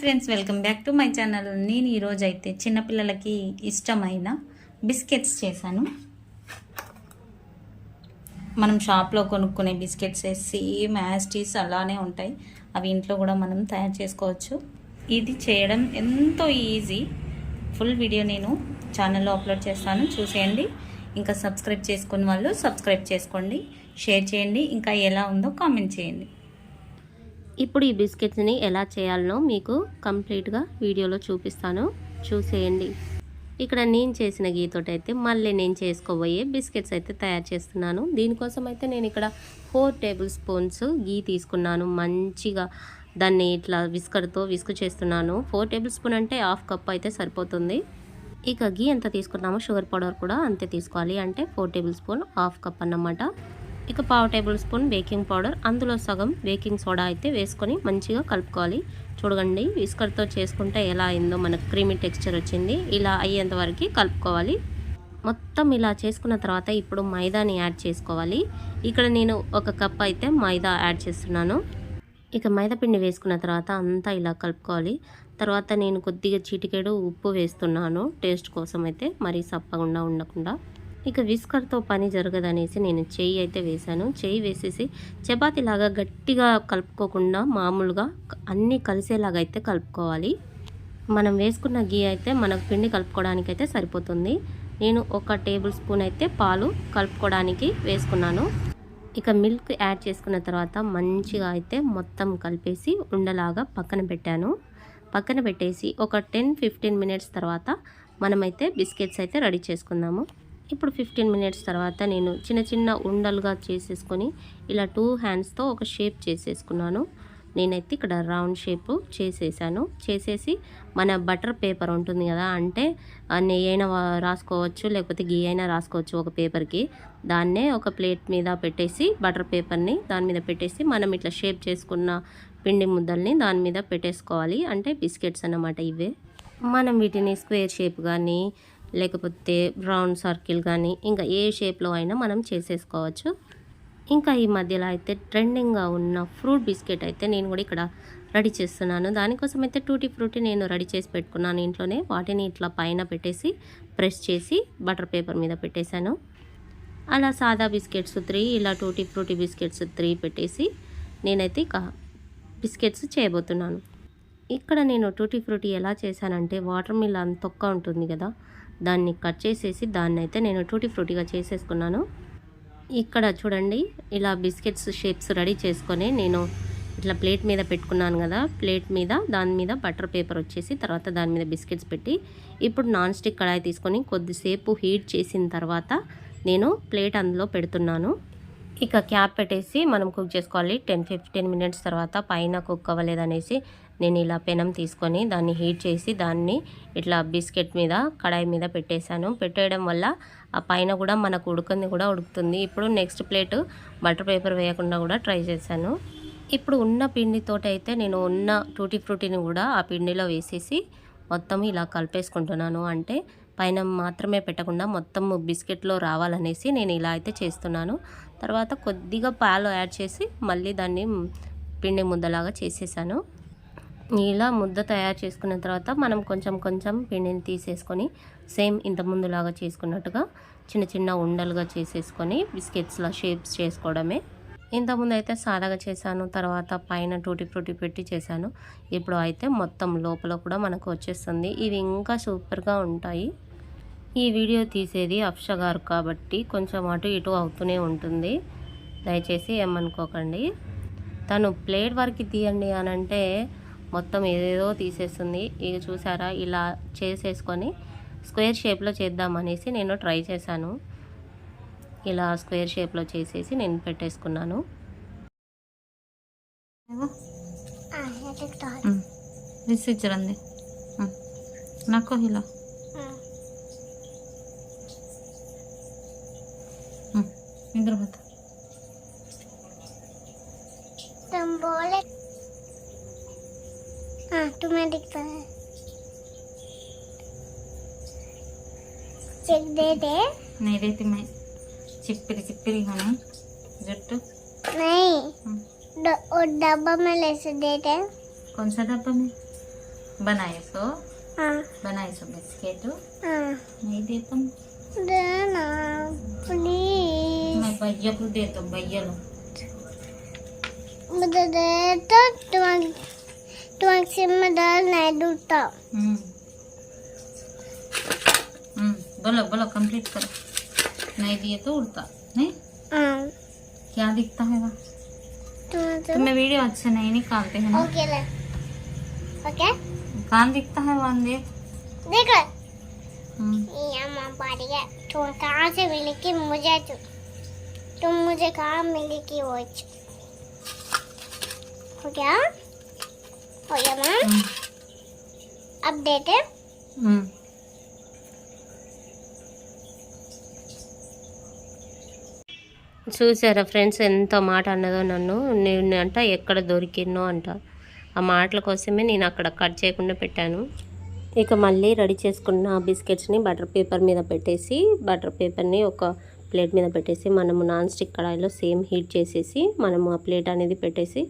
Friends welcome back to my channel నేను ఈరోజు అయితే చిన్నపిల్లలకి ఇష్టమైన బిస్కెట్స్ చేశాను. మనం షాప్లో కొనుక్కునే బిస్కెట్స్ సేమ్ యాస్టీస్ అలానే ఉంటాయి. అవి ఇంట్లో కూడా మనం తయారు చేసుకోవచ్చు. ఇది చేయడం ఎంతో ఈజీ. ఫుల్ వీడియో నేను ఛానల్లో అప్లోడ్ చేస్తాను. చూసేయండి. ఇంకా సబ్స్క్రైబ్ చేసుకున్న వాళ్ళు సబ్స్క్రైబ్ చేసుకోండి. షేర్ చేయండి. ఇంకా ఎలా ఉందో కామెంట్ చేయండి. ఇప్పుడు ఈ బిస్కెట్స్ని ఎలా చేయాలనో మీకు కంప్లీట్గా వీడియోలో చూపిస్తాను. చూసేయండి. ఇక్కడ నేను చేసిన గీతోటి అయితే మళ్ళీ నేను చేసుకోబోయే బిస్కెట్స్ అయితే తయారు చేస్తున్నాను. దీనికోసం అయితే నేను ఇక్కడ ఫోర్ టేబుల్ స్పూన్స్ గీ తీసుకున్నాను. మంచిగా దాన్ని ఇట్లా విస్కర్తో విసుకు చేస్తున్నాను. ఫోర్ టేబుల్ స్పూన్ అంటే హాఫ్ కప్ అయితే సరిపోతుంది. ఇక గీ ఎంత తీసుకున్నామో షుగర్ పౌడర్ కూడా అంతే తీసుకోవాలి. అంటే four tablespoon half cup అన్నమాట. ఇక పావు టేబుల్ స్పూన్ బేకింగ్ పౌడర్. అందులో సగం బేకింగ్ సోడా అయితే వేసుకొని మంచిగా కలుపుకోవాలి. చూడగండి విస్కర్తో చేసుకుంటే ఎలా అయిందో మనకు క్రీమీ టెక్స్చర్ వచ్చింది. ఇలా అయ్యేంత వరకు కలుపుకోవాలి. మొత్తం ఇలా చేసుకున్న తర్వాత ఇప్పుడు మైదాని యాడ్ చేసుకోవాలి. ఇక్కడ నేను ఒక కప్ అయితే మైదా యాడ్ చేస్తున్నాను. ఇక మైదా పిండి వేసుకున్న తర్వాత అంతా ఇలా కలుపుకోవాలి. తర్వాత నేను కొద్దిగా చిటికెడు ఉప్పు వేస్తున్నాను. టేస్ట్ కోసం అయితే మరీ సప్పకుండా ఉండకుండా. ఇక విస్కర్తో పని జరగదనేసి నేను చెయ్యి అయితే వేశాను. చెయ్యి వేసేసి చపాతీలాగా గట్టిగా కలుపుకోకుండా మామూలుగా అన్నీ కలిసేలాగా అయితే కలుపుకోవాలి. మనం వేసుకున్న గీ అయితే మనకు పిండి కలుపుకోవడానికి అయితే సరిపోతుంది. నేను ఒక టేబుల్ స్పూన్ అయితే పాలు కలుపుకోవడానికి వేసుకున్నాను. ఇక మిల్క్ యాడ్ చేసుకున్న తర్వాత మంచిగా అయితే మొత్తం కలిపేసి ఉండలాగా పక్కన పెట్టాను. పక్కన పెట్టేసి ఒక టెన్ ఫిఫ్టీన్ మినిట్స్ తర్వాత మనమైతే బిస్కెట్స్ అయితే రెడీ చేసుకుందాము. ఇప్పుడు ఫిఫ్టీన్ మినిట్స్ తర్వాత నేను చిన్న చిన్న ఉండలుగా చేసేసుకొని ఇలా టూ హ్యాండ్స్తో ఒక షేప్ చేసేసుకున్నాను. నేనైతే ఇక్కడ రౌండ్ షేప్ చేసేసాను. చేసేసి మన బటర్ పేపర్ ఉంటుంది కదా అంటే నెయ్యి అయినా రాసుకోవచ్చు లేకపోతే గీ అయినా రాసుకోవచ్చు ఒక పేపర్కి దాన్నే ఒక ప్లేట్ మీద పెట్టేసి బటర్ పేపర్ని దాని మీద పెట్టేసి మనం ఇట్లా షేప్ చేసుకున్న పిండి ముద్దల్ని దాని మీద పెట్టేసుకోవాలి. అంటే బిస్కెట్స్ అన్నమాట ఇవే. మనం వీటిని స్క్వేర్ షేప్ కానీ లేకపోతే రౌండ్ సర్కిల్ కానీ ఇంకా ఏ షేప్లో అయినా మనం చేసేసుకోవచ్చు. ఇంకా ఈ మధ్యలో అయితే ట్రెండింగ్గా ఉన్న ఫ్రూట్ బిస్కెట్ అయితే నేను కూడా ఇక్కడ రెడీ చేస్తున్నాను. దానికోసం అయితే టూటీ ఫ్రూటీ నేను రెడీ చేసి పెట్టుకున్నాను ఇంట్లోనే. వాటిని ఇట్లా పైన పెట్టేసి ప్రెస్ చేసి బటర్ పేపర్ మీద పెట్టేశాను. అలా సాదా బిస్కెట్స్ త్రీ ఇలా టూటీ ఫ్రూటీ బిస్కెట్స్ త్రీ పెట్టేసి నేనైతే ఇక బిస్కెట్స్ చేయబోతున్నాను. ఇక్కడ నేను టూటీ ఫ్రూటీ ఎలా చేశానంటే వాటర్ మిలన్ తొక్క ఉంటుంది కదా దాన్ని కట్ చేసేసి దాన్ని అయితే నేను టూటీ ఫ్రూటీగా చేసేసుకున్నాను. ఇక్కడ చూడండి ఇలా బిస్కెట్స్ షేప్స్ రెడీ చేసుకొని నేను ఇట్లా ప్లేట్ మీద పెట్టుకున్నాను కదా ప్లేట్ మీద దాని మీద బటర్ పేపర్ వచ్చేసి తర్వాత దాని మీద బిస్కెట్స్ పెట్టి ఇప్పుడు నాన్ స్టిక్ కడాయి తీసుకొని కొద్దిసేపు హీట్ చేసిన తర్వాత నేను ప్లేట్ అందులో పెడుతున్నాను. ఇక క్యాప్ పెట్టేసి మనం కుక్ చేసుకోవాలి. టెన్ ఫిఫ్టీన్ మినిట్స్ తర్వాత పైన కుక్ అవ్వలేదనేసి నేను ఇలా పెనం తీసుకొని దాన్ని హీట్ చేసి దాన్ని ఇట్లా బిస్కెట్ మీద కడాయి మీద పెట్టేశాను. పెట్టేయడం వల్ల ఆ పైన కూడా మనకు ఉడుకుంది కూడా ఉడుకుతుంది. ఇప్పుడు నెక్స్ట్ ప్లేట్ బటర్ పేపర్ వేయకుండా కూడా ట్రై చేశాను. ఇప్పుడు ఉన్న పిండితో అయితే నేను ఉన్న టూటీ ఫ్రూటీని కూడా ఆ పిండిలో వేసేసి మొత్తం ఇలా కలిపేసుకుంటున్నాను. అంటే పైన మాత్రమే పెట్టకుండా మొత్తం బిస్కెట్లో రావాలనేసి నేను ఇలా అయితే చేస్తున్నాను. తర్వాత కొద్దిగా పాలు యాడ్ చేసి మళ్ళీ దాన్ని పిండి ముద్దలాగా చేసేసాను. ఇలా ముద్ద తయారు చేసుకున్న తర్వాత మనం కొంచెం కొంచెం పిండిని తీసేసుకొని సేమ్ ఇంతముందులాగా చేసుకున్నట్టుగా చిన్న చిన్న ఉండలుగా చేసేసుకొని బిస్కెట్స్లా షేప్స్ చేసుకోవడమే. ఇంతకుముందు అయితే సాదాగా చేశాను తర్వాత పైన టూటి ఫ్రూటీ పెట్టి చేశాను. ఇప్పుడు అయితే మొత్తం లోపల కూడా మనకు వచ్చేస్తుంది. ఇవి ఇంకా సూపర్గా ఉంటాయి. ఈ వీడియో తీసేది అప్ష గారు కాబట్టి కొంచెం అటు ఇటు అవుతూనే ఉంటుంది. దయచేసి ఏమనుకోకండి. తను ప్లేట్ వరకు తీయండి అని అంటే మొత్తం ఏదేదో తీసేస్తుంది. ఇక చూసారా ఇలా చేసేసుకొని స్క్వేర్ షేప్లో చేద్దామనేసి నేను ట్రై చేశాను. ఇలా స్క్వేర్ షేప్లో చేసేసి నేను పెట్టేసుకున్నాను. నాకు ఇలా. इधर बता तुम बोले हाँ तुम्हें दिखता है चेक दे दे नहीं देती मैं चिप्परी चिप्परी होना जट्टू नहीं ड- और डब्बा में ले से दे दे कौन सा डब्बा में बनाए सो हाँ बनाए सो बिस्किट हाँ नहीं दे तुम देना प्लीज मैं भैया को दे तो भैया लो। मुझे दे तो तुम्हारे तुम्हारे सिर में नहीं दूता। हम्म। हम्म बोलो बोलो कंप्लीट करो। नहीं दिए तो उड़ता नहीं? हाँ। क्या दिखता है तुम्हें तो तुम्हें वीडियो अच्छा नहीं निकालते हैं ना? ओके ले। ओके? कहाँ दिखता है वहाँ देख देख। हम्म, ये माँ पारी है। तुम कहाँ से मिली कि मुझे तु, तुम मुझे कहाँ मिली कि वो च- हो गया हो गया माँ हम्म, अब देते हम्म। చూసారా ఫ్రెండ్స్ ఎంత మాట అన్నదో నన్ను నేను అంట ఎక్కడ దొరికినో అంట ఆ మాటల కోసమే నేను అక్కడ కట్ చేయకుండా పెట్టాను ఇక మళ్ళీ రెడీ చేసుకున్న బిస్కెట్స్ని బటర్ పేపర్ మీద పెట్టేసి బటర్ పేపర్ని ఒక ప్లేట్ మీద పెట్టేసి మనము నాన్ స్టిక్ కడాయిలో సేమ్ హీట్ చేసేసి మనము ఆ ప్లేట్ అనేది పెట్టేసి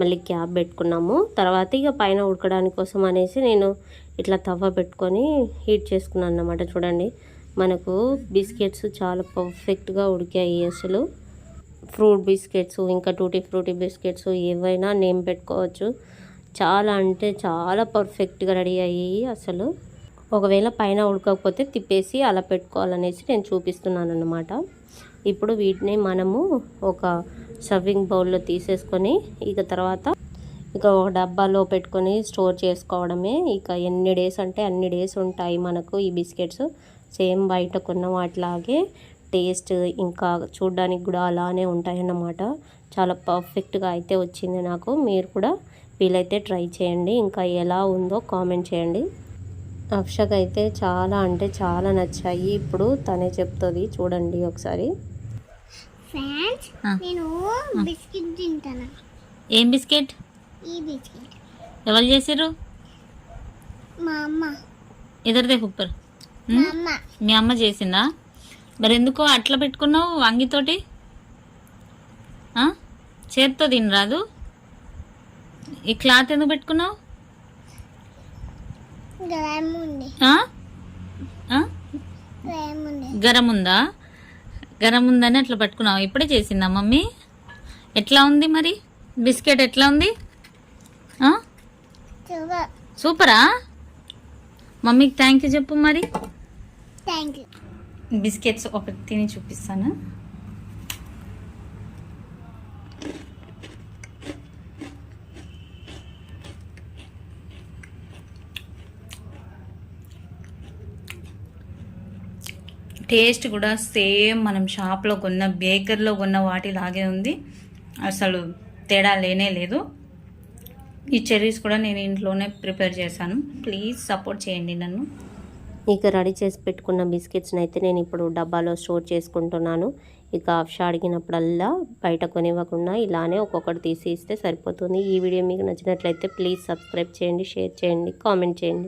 మళ్ళీ క్యాప్ పెట్టుకున్నాము. తర్వాత ఇక పైన ఉడకడానికి కోసం అనేసి నేను ఇట్లా తవ్వ పెట్టుకొని హీట్ చేసుకున్నాను అన్నమాట. చూడండి మనకు బిస్కెట్స్ చాలా పర్ఫెక్ట్గా ఉడికాయి అసలు. ఫ్రూట్ బిస్కెట్స్ ఇంకా టూటీ ఫ్రూటీ బిస్కెట్స్ ఏవైనా నేమ్ పెట్టుకోవచ్చు. చాలా అంటే చాలా పర్ఫెక్ట్గా రెడీ అయ్యాయి అసలు. ఒకవేళ పైన ఉడకకపోతే తిప్పేసి అలా పెట్టుకోవాలనేసి నేను చూపిస్తున్నాను అన్నమాట ఇప్పుడు వీటిని మనము ఒక సర్వింగ్ బౌల్లో తీసేసుకొని ఇక తర్వాత ఇక ఒక డబ్బాలో పెట్టుకొని స్టోర్ చేసుకోవడమే. ఇక ఎన్ని డేస్ అంటే అన్ని డేస్ ఉంటాయి మనకు ఈ బిస్కెట్స్. సేమ్ బయట కొన్న వాటిలాగే టేస్ట్ ఇంకా చూడడానికి కూడా అలానే ఉంటాయన్నమాట. చాలా పర్ఫెక్ట్గా అయితే వచ్చింది నాకు. మీరు కూడా వీలైతే ట్రై చేయండి. ఇంకా ఎలా ఉందో కామెంట్ చేయండి. అక్షక్ అయితే చాలా అంటే చాలా నచ్చాయి. ఇప్పుడు తనే చెప్తుంది చూడండి ఒకసారి. ఫ్రెండ్స్. నేను బిస్కెట్ తింటాను. ఏం బిస్కెట్? ఈ బిస్కెట్. ఎవరు చేసిర్రు? మా అమ్మ. ఇద్దరు దేకు ఉప్పర్ మా అమ్మ. మీ అమ్మ చేసిందా? మరి ఎందుకో అట్లా పెట్టుకున్నావు వంగితోటి? ఆ? చేత్తో తినరాదు? ఈ క్లాత్ ఎందుకు పెట్టుకున్నావు? గరం ఉంది? గరం ఉంది గరం ఉందా గరం ఉందని అట్లా పట్టుకున్నావు? ఇప్పుడే చేసిందా మమ్మీ? ఎట్లా ఉంది మరి? బిస్కెట్ ఎట్లా ఉంది? సూపరా. మమ్మీకి థ్యాంక్ యూ చెప్పు మరి. బిస్కెట్స్ ఒకటి తిని చూపిస్తాను. టేస్ట్ కూడా సేమ్ మనం షాప్లో కొన్న బేకర్లో కొన్న వాటిలాగే ఉంది. అసలు తేడా లేనే లేదు. ఈ చెర్రీస్ కూడా నేను ఇంట్లోనే ప్రిపేర్ చేశాను. ప్లీజ్ సపోర్ట్ చేయండి నన్ను. ఇక రెడీ చేసి పెట్టుకున్న బిస్కెట్స్ని అయితే నేను ఇప్పుడు డబ్బాలో స్టోర్ చేసుకుంటున్నాను. ఇక ఆఫ్షా అడిగినప్పుడల్లా బయట కొనివ్వకుండా ఇలానే ఒక్కొక్కటి తీసి ఇస్తే సరిపోతుంది. ఈ వీడియో మీకు నచ్చినట్లయితే ప్లీజ్ సబ్స్క్రైబ్ చేయండి షేర్ చేయండి కామెంట్ చేయండి.